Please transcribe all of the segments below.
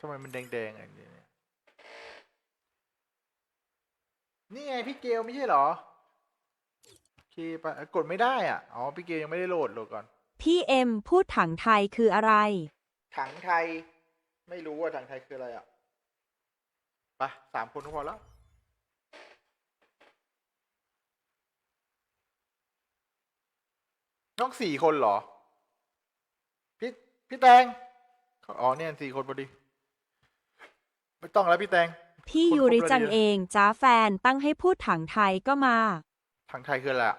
ทำไมมันแดงๆอย่างนี้เนี่ยนี่ไงพี่เกลไม่ใช่เหรอ โอเคไปะกดไม่ได้อะ อ๋อ พี่เกลยังไม่ได้โหลดโหลดก่อน พี่เอ็มพูดถังไทยคืออะไร ถังไทย ไม่รู้ว่าถังไทยคืออะไรอะ ไปสามคนก็พอแล้วน้องสี่คนเหรอ พี่ พี่แตง อ๋อเนี่ยสี่คนพอดี ไม่ต้องแล้วพี่แตง พี่คนยูริครบแล้วจังเนี่ยเองจ้าแฟนตั้งให้พูดถังไทยก็มาถังไทยคืออะไรอะ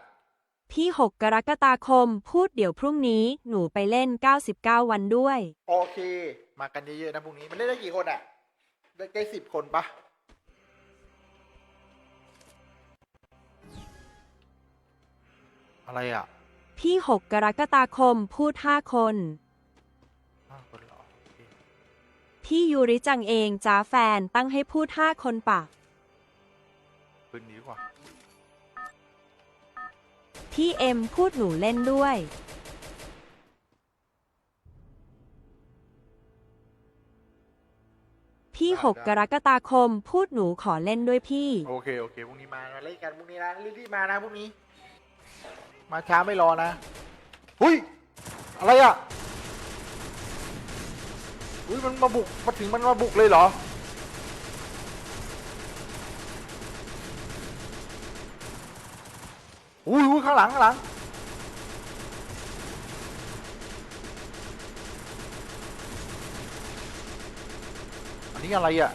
พี่ 6 กรกฎาคมพูดเดี๋ยวพรุ่งนี้หนูไปเล่น 99 วันด้วย โอเค มากันเยอะๆนะพรุ่งนี้ มันเล่นได้กี่คนอะได้ใกล้สิบคนปะอะไรอะพี่ 6 กรกฎาคมพูด 5 คน ห้าคนเหรอโอเค พี่ยูริจังเองจ้าแฟนตั้งให้พูด5คนปะปืนนี้ดีกว่าพี่เอ็มพูดหนูเล่นด้วย พี่6กรกฎาคมพูดหนูขอเล่นด้วยพี่ โอเคโอเคพรุ่งนี้มามาเล่นกันพรุ่งนี้นะรีบๆมานะพรุ่งนี้ มาช้าไม่รอนะหุยอะไรอะ อุ้ยมันมาบุกมาถึงมันมาบุกเลยเหรอ อุ้ยอุ้ยข้างหลังข้างหลังอันนี้อะไรอะ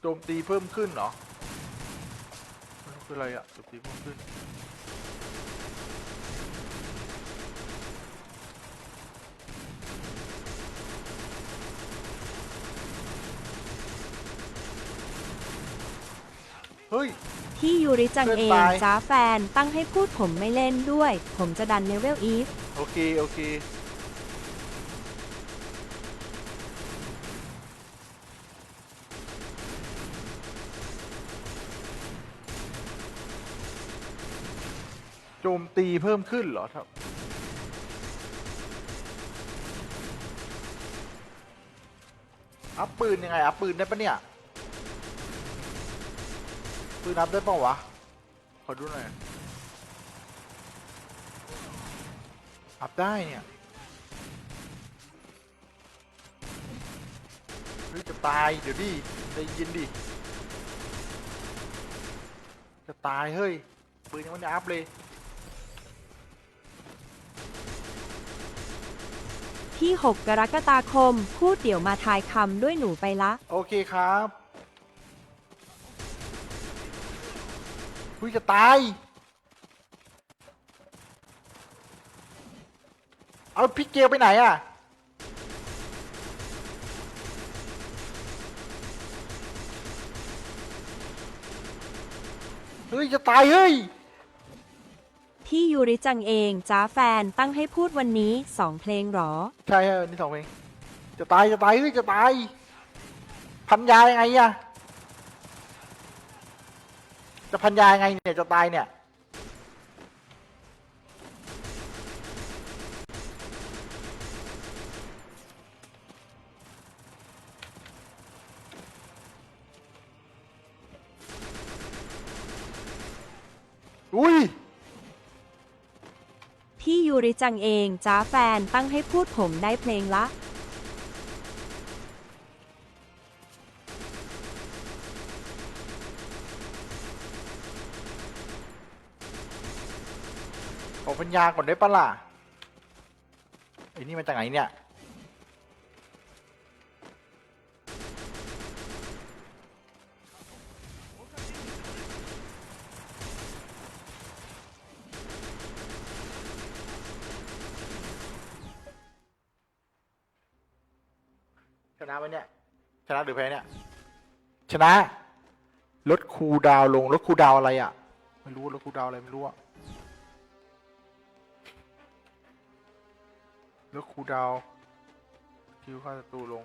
โจมตีเพิ่มขึ้นเหรอมันคืออะไรอะโจมตีเพิ่มขึ้น เฮ้ย พี่ยูริจังเอเพื่งอนตายจ้าแฟนตั้งให้พูดผมไม่เล่นด้วย ผมจะดันเลเวลอีฟ โอเค โอเค โจมตีเพิ่มขึ้นเหรอครับ อัพปืนยังไง อัพปืนได้ปะเนี่ย ปืนอัพได้ปะวะ ขอดูหน่อย อัพได้เนี่ยเฮ้ยจะตาย เดี๋ยวดิใจเย็นดิ จะตายเฮ้ย ปืนยังไม่ได้อัพเลยพี่ 6 กรกฎาคม พูดเดี๋ยวมาทายคำด้วยหนูไปละ โอเคครับ คุยจะตาย เอาพี่เกลไปไหนอะ เฮ้ย จะตายเฮ้ย พี่ยูริจังเองจ้าแฟนตั้งให้พูดวันนี้สองเพลงหรอ ใช่ใช่วันนี้สองเพลงจะตายจะตายเฮ้ยจะตาย พันยายังไงอะ จะพันยายไงเนี่ยจะตายเนี่ย อุ้ย พี่ยูริจังเองจ้าแฟนตั้งให้พูดผมได้เพลงละ ขอพัญญาก่อนได้ปะล่ะไอ้นี่มาจากไหนเนี่ยชนะไหมเนี่ยชนะหรือแพ้เนี่ย ชนะลดคูดาวลงลดคูดาวอะไรอะ ไม่รู้ลดคูดาวอะไรไม่รู้อะ ลดคูลดาวน์คิวค่าศัตรูลง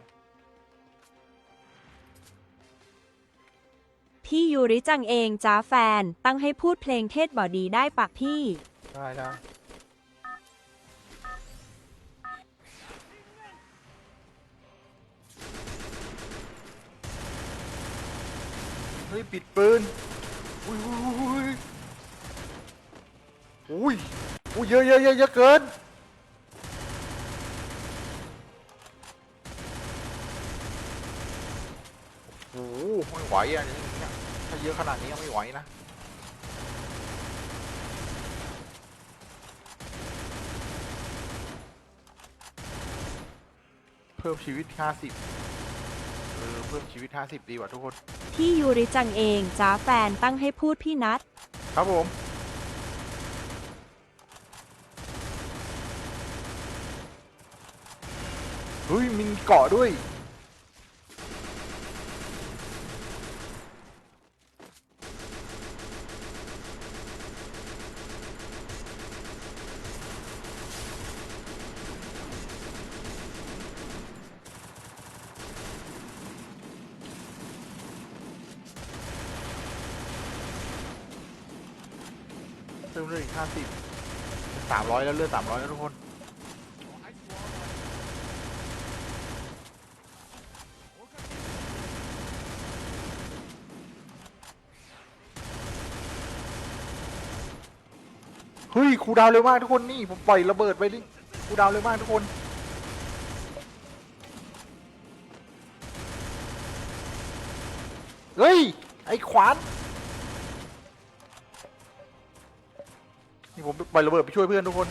พี่ยูริจังเองจ้าแฟน ตั้งให้พูดเพลงเทศบอดีได้ปะพี่ ได้ได้ฮ้ยปิดปืนอุ้ยอุ้ยอุ้ยอุ้ยเยอะเยอะเยอะเยอะเกิน โอ้โหไม่ไหวอะอย่างนี้เนี่ยถ้าเยอะขนาดนี้ยังไม่ไหวนะเพิ่มชีวิต 50เออเพิ่มชีวิต 50 ดีกว่าทุกคน พี่ยูริจังเองจ้าแฟนตั้งให้พูดพี่นัทครับผมเฮ้ยมีเกาะด้วย มเลือดอีกห้าสิบสามร้อยแล้วเลือดสามร้อยแล้วทุกคน เฮ้ยครูดาวเร็วมากทุกคนนี่ผมปล่อยระเบิดไปดิครูดาวเร็วมากทุกคนเฮ้ย ไอ้ขวาน นี่ผมปล่อยระเบิดไปช่วยเพื่อนทุกคน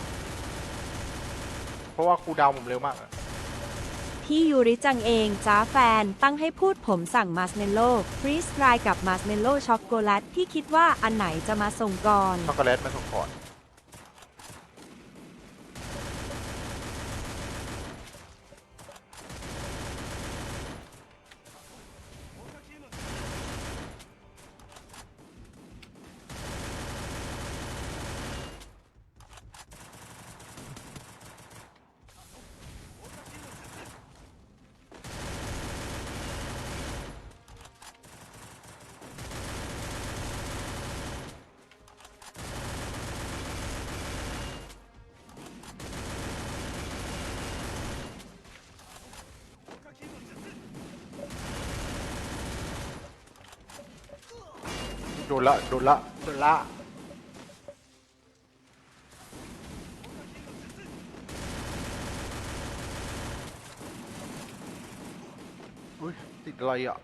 เพราะว่าครูดาวผมเร็วมากอะพี่ยูริจังเองจ้าแฟนตั้งให้พูดผมสั่งมาร์ชเมลโล่ฟรีสไรกับมาร์ชเมลโล่ช็อกโกแลตพี่คิดว่าอันไหนจะมาส่งก่อน ช็อกโกแลตมาส่งก่อน ดนละโดนละโดนละอุ้ยติดอะไรอะ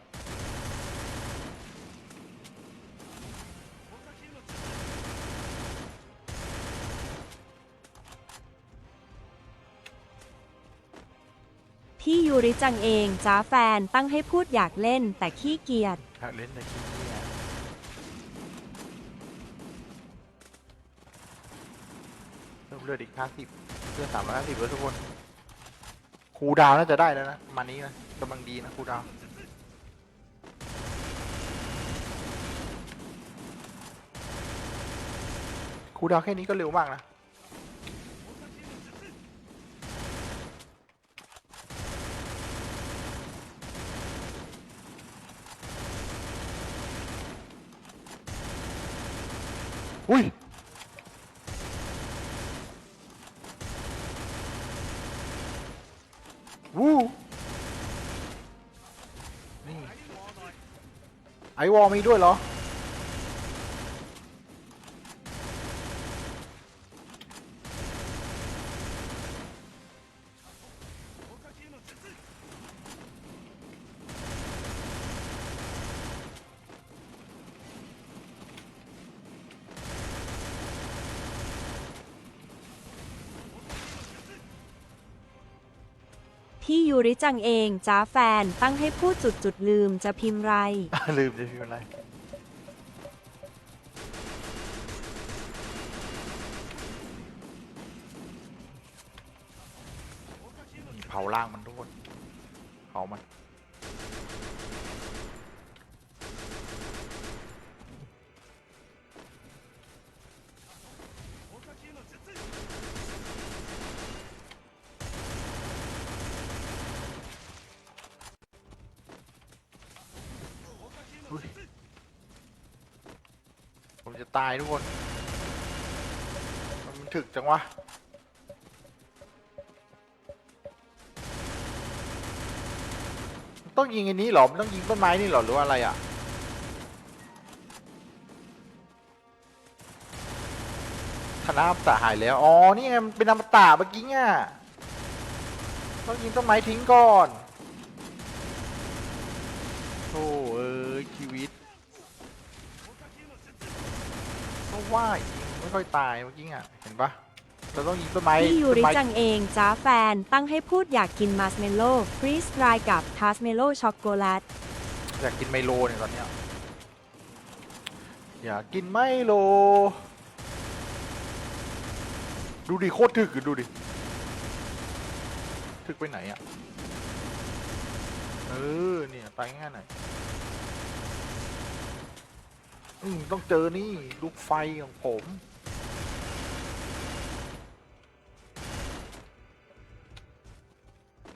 พี่ยูริจังเองจ้าแฟนตั้งให้พูดอยากเล่นแต่ขี้เกียจอยากเล่นแต่ขี้เกียจเพิ่มเลือดอีกห้าสิบเลือดสามร้อยห้าสิบแล้วทุกคนคูดาวน่าจะได้แล้วนะประมาณนี้นะกำลังดีนะคูดาวคูดาวแค่นี้ก็เร็วมากนะอุ้ย วู้ไอวอลมีด้วยเหรอ พี่ยูริจังเองจ้าแฟนตั้งให้พูดจุดจุดลืมจะพิมพ์ไร ลืมจะพิมพ์อะไร เผาล่างมันทุกคนเผามัน ผมจะตายทุกคนมันถึกจังวะต้องยิงอันนี้หรอ มันต้องยิงต้นไม้นี่หรอ หรืออะไรอะ ธนาอัปตะหายแล้ว อ๋อ นี่ไงเป็นน้ำตาเมื่อกี้ไงต้องยิงต้นไม้ทิ้งก่อน โธ่เอ้ยชีวิต ก็ว่ายิงไม่ค่อยตายเมื่อกี้อะเห็นปะเราต้องยิงต้นไม้พี่ยูต้นริไม้จังเองจ้าแฟนตั้งให้พูดอยากกินมาร์ชเมลโล่ฟรีสไตร์กับทาสเมลโล่ช็อกโกแลตอยากกินไมโลเนี่ยตอนเนี้ยอยากกินไมโล ดูดิโคตรถึกอะดูดิถึกไปไหนอะเออเนี่ยตายง่ายหน่อย อืมต้องเจอนี่ลูกไฟของผม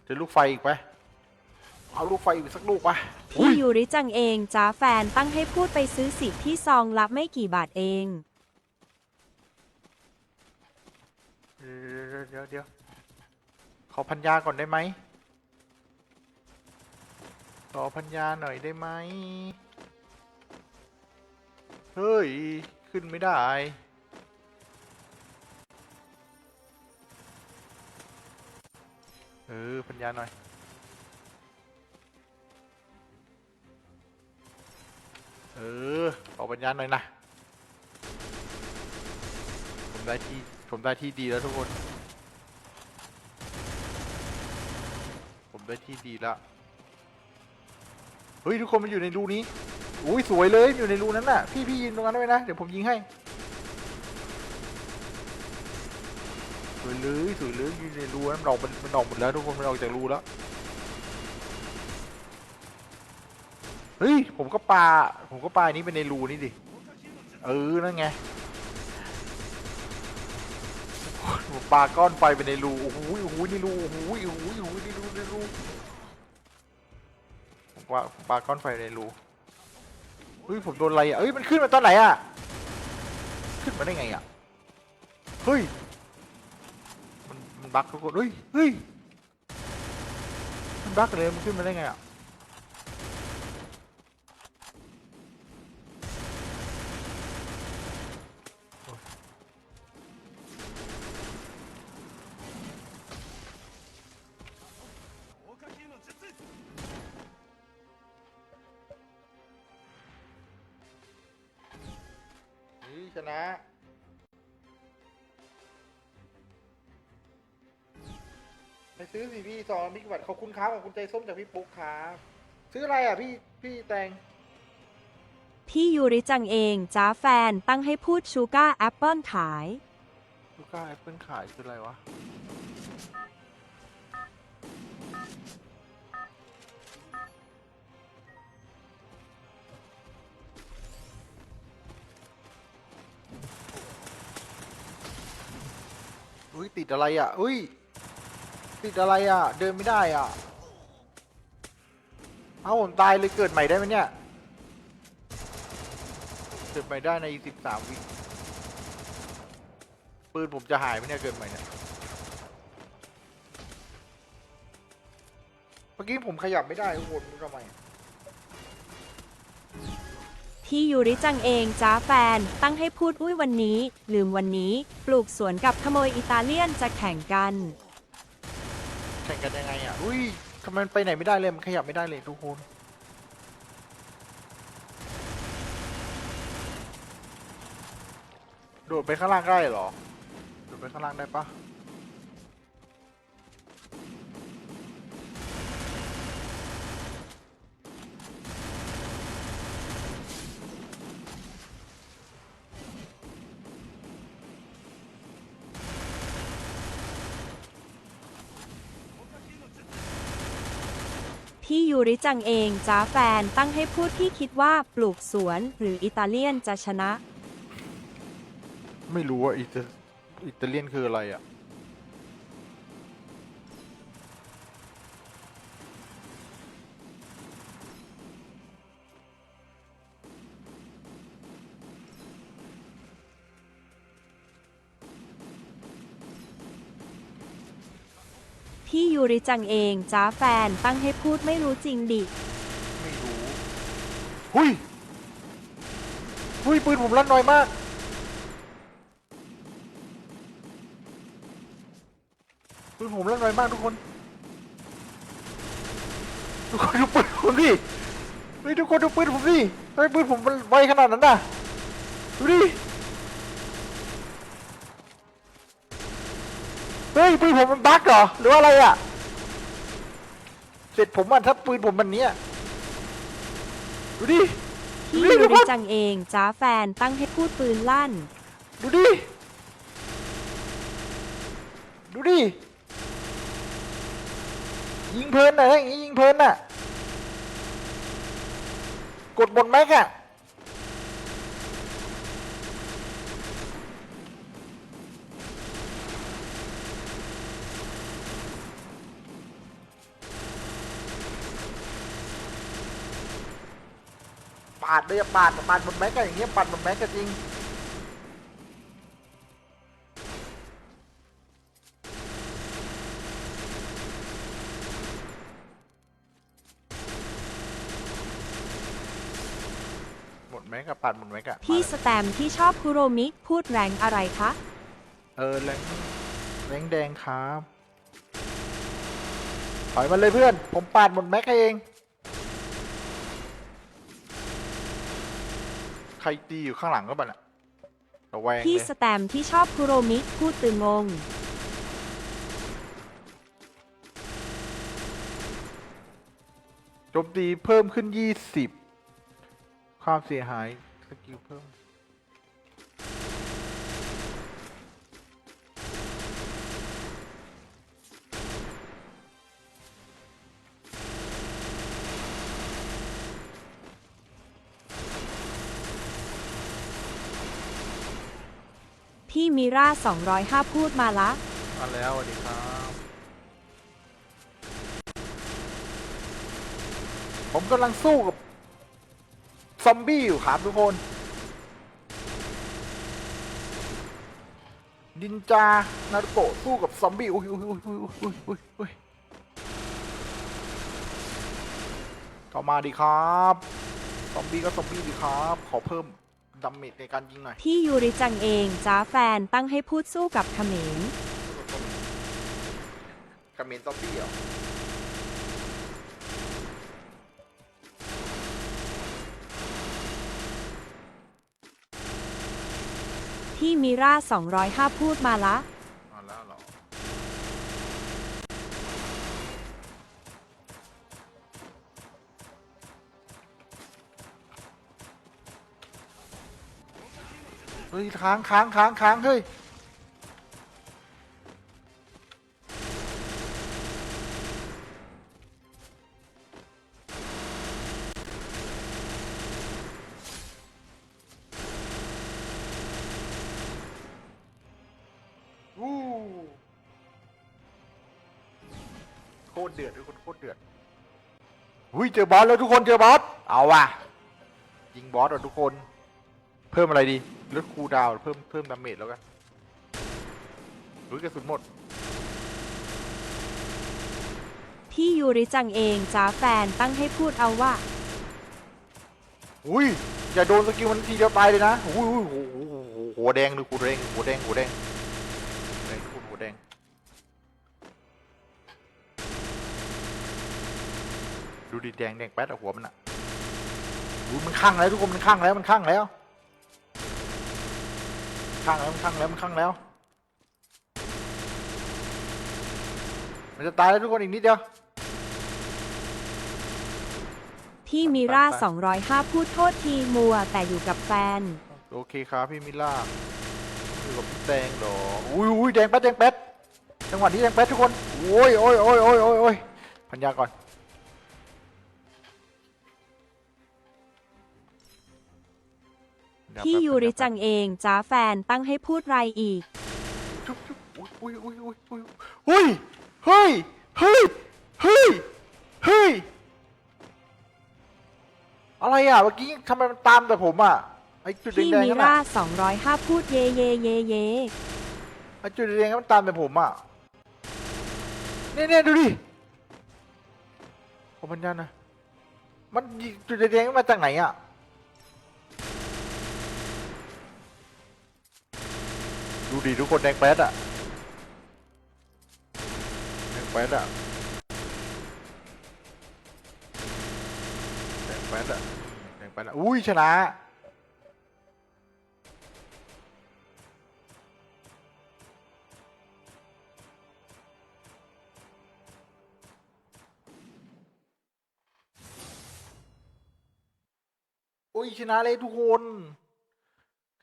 เจอลูกไฟอีกไหมเอาลูกไฟอีกสักลูกปะพี่ยูริจังเองจ้าแฟนตั้งให้พูดไปซื้อสิทธิ์ที่ซองรับไม่กี่บาทเองเดี๋ยวเดี๋ยวเดี๋ยวขอพันยาก่อนได้ไหมขอพันยาหน่อยได้ไหม เฮ้ย ขึ้นไม่ได้ เออพันยาหน่อย เออขอพันยาหน่อยนะ ผมได้ที่ ผมได้ที่ดีแล้วทุกคน ผมได้ที่ดีแล้ว เฮ้ย ทุกคนมันอยู่ในรูนี้ อุ้ยสวยเลยอยู่ในรูนั้นน่ะ พี่พี่ยิงตรงนั้นไว้นะ เดี๋ยวผมยิงให้ สวยเลยสวยเลยอยู่ในรูนั้นมันออกมันมันออกหมดแล้วทุกคนมันออกจากรูแล้ว เฮ้ยผมก็ปลาผมก็ปาอันนี้ไปในรูนี่ดิ เออนั่นไงผมปาก้อนไฟไปในรูโอ้โหโอ้โหนี่รูโอ้โหโอ้โหโอ้โหนี่รูนี่รูผมว่าผมปาก้อนไฟในรู เฮ้ยผมโดนอะไรอะเฮ้ยมันขึ้นมาตอนไหนอะ ขึ้นมาได้ไงอะ เฮ้ย มันมันบั๊กทุกคนเฮ้ย เฮ้ย มันบั๊กเลยมันขึ้นมาได้ไงอะ สิพี่ซองบิ๊กบัตขอบคุณครับขอบคุณใจส้มจากพี่ปุ๊กครับซื้ออะไรอะพี่พี่แตง พี่ยูริจังเองจ้าแฟนตั้งให้พูดชูการ์แอปเปิลขาย ลูก้าแอปเปิลขายคืออะไรวะ อุ้ยติดอะไรอะ อุ้ย ติดอะไรอะ เดินไม่ได้อะเอาผมตายเลยเกิดใหม่ได้ไหมเนี่ย เกิดใหม่ได้ในสิบสามวิปืนผมจะหายไหมเนี่ยเกิดใหม่เนี่ยเมื่อกี้ผมขยับไม่ได้ทุกคนทำไมพี่ยูริจังเองจ้าแฟน ตั้งให้พูดอุ้ยวันนี้ ลืมวันนี้ ปลูกสวนกับขโมยอิตาเลียนจะแข่งกัน แข่งกันยังไงอะ อุ้ยทำไมมันไปไหนไม่ได้เลย มันขยับไม่ได้เลยทุกคน โดดไปข้างล่างได้เหรอ โดดไปข้างล่างได้ปะ ที่ยูริจังเองจ้าแฟนตั้งให้พูดที่คิดว่าปลูกสวนหรืออิตาเลียนจะชนะ ไม่รู้ว่าอิตาอิตาเลียนคืออะไรอะูริจังเองจ้าแฟนตั้งให้พูดไม่รู้จริงดิ ไม่รู้หุยหุยปืนผมลั่นน้อยมาก ปืนผมลั่นน้อยมากทุกคน ทุกคนดูปืนผมดิเฮ้ยทุกคนดูปืนผมดิทำไมปืนผมมันไวขนาดนั้นนะดูดิ เฮ้ยปืนผมมันบั๊กเหรอ หรือว่าอะไรอะ เสร็จผมอะถ้าปืนผมมันเนี้ยดูดิพี่เฮ้ยยูดูริครับจังเองจ้าแฟนตั้งให้พูดปืนลั่น ดูดิ ดูดิ ยิงเพลินน่ะถ้าอย่างงี้ยิงเพลินน่ะ กดบนแม็กอะ ดเลยอะปาดปาดบนแม็กอะอย่างเงี้ยปาดบนแม็กอะจริงหมดแม็กอะปาดหมดแม็กอะพี่สแตมที่ชอบคุโรมิพูดแรงอะไรคะ เออแรงแรงแดงครับถอยมาเลยเพื่อน ผมปาดหมดแม็กให้เอง ใครตีอยู่ข้างหลังก็บ้าน่ะระแวงพี่เลสยแตมที่ชอบคุโรมิพูดตื่นงง โจมตีเพิ่มขึ้นยี่สิบความเสียหายสกิลเพิ่ม พี่มิรา205 พูดมาละ มาแล้วสวัสดีครับ ผมกำลังสู้กับ ซอมบี้อยู่ครับทุกคน ดินจา นารุโกะสู้กับซอมบี้ อุ้ยอุ้ยอุ้ยอุ้ยอุ้ยอุ้ยอุ้ยเข้ามาดีครับ ซอมบี้ก็ซอมบี้ดีครับ ขอเพิ่ม ดาเมจในการยิงหน่อยพี่ยูริจังเองจ้าแฟนตั้งให้พูดสู้กับเขมรคาเมนซอมบี้เหรอพี่มิรา205 พูดมาละมาแล้วเหรอ เฮ้ยค้างค้างค้างค้างเฮ้ยวู้โคตรเดือดทุกคนโคตรเดือดอุ้ยเจอบอสแล้วทุกคนเจอบอสเอาว่ะยิงบอสอะทุกคน เพิ่มอะไรดี ลดคูลดาวน์เพิ่มเพิ่มดาเมจแล้วกันอุ้ยกระสุนหมด พี่ยูริจังเองจ้าแฟนตั้งให้พูดเอาว่า อุ้ย อย่าโดนสกิลมันทีเดียวตายเลยนะอุ้ยอุ้ยโอ้โหโอ้โหโอ้โหหัวแดงเลยหัวแดงหัวแดงหัวแดงหัวแดงทุกคนหัวแดงดูดิแดงแดงแป๊ดอะหัวมันอะอุ้ยมันข้างแล้วทุกคนมันข้างแล้วมันข้างแล้ว ข้างแล้วมันข้างแล้วมันข้างแล้ว มันจะตายแล้วทุกคนอีกนิดเดียว พี่มิรา205 พูดโทษทีมัวแต่อยู่กับแฟน โอเคครับพี่มิล่าอยู่กับพี่แดงเหรออุ้ยอุ้ยแดงแป๊ดแดงแป๊ดจังหวะนี้แดงแป๊ดทุกคน โอ้ยโอ้ยโอ้ยโอ้ยโอ้ยโอ้ยพันยาก่อน พี่แป๊บยูริจังเองจ้าแฟนตั้งให้พูดไรอีกจุ๊บจุ๊บอุ้ยอุ้ยอุ้ยอุ้ยอุ้ยเฮ้ยเฮ้ยเฮ้ยเฮ้ยอะไรอะเมื่อกี้ทำไมมันตามแต่ผมอะไอ้จุดแดพี่งมิๆนั่นราอะ205พูดเยเยเยเย ไอ้จุดแดงๆมันตามแต่ผมอะเนี่ยเนี่ยดูดิขอพันยานะมันยิงจุดแดงๆมันมาจากไหนอะ ดูดิทุกคนแดงแป๊ดอะแดงแป๊ดอะแดงแป๊ดอะแดงแป๊ดอะอุ้ยชนะอุ้ยชนะเลยทุกคน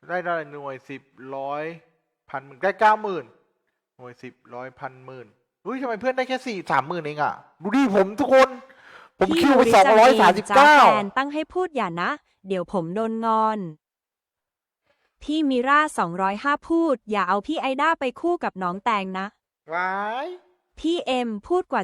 ได้ได้หน่วยสิบร้อย พันหมื่นได้เก้าหมื่นหน่วยสิบร้อยพันหมื่นเฮ้ยทำไมเพื่อนได้แค่สี่สามหมื่นเองอะดูดิผมทุกคน ผมพี่คิวยูไปริสองจังร้อยเองสามสิบจ้าเก้าแฟนตั้งให้พูดอย่านะ เดี๋ยวผมโดนงอน พี่มิรา205พูด อย่าเอาพี่ไอด้าไปคู่กับน้องแตงนะว้ายพี่เอ็มพูดกว่า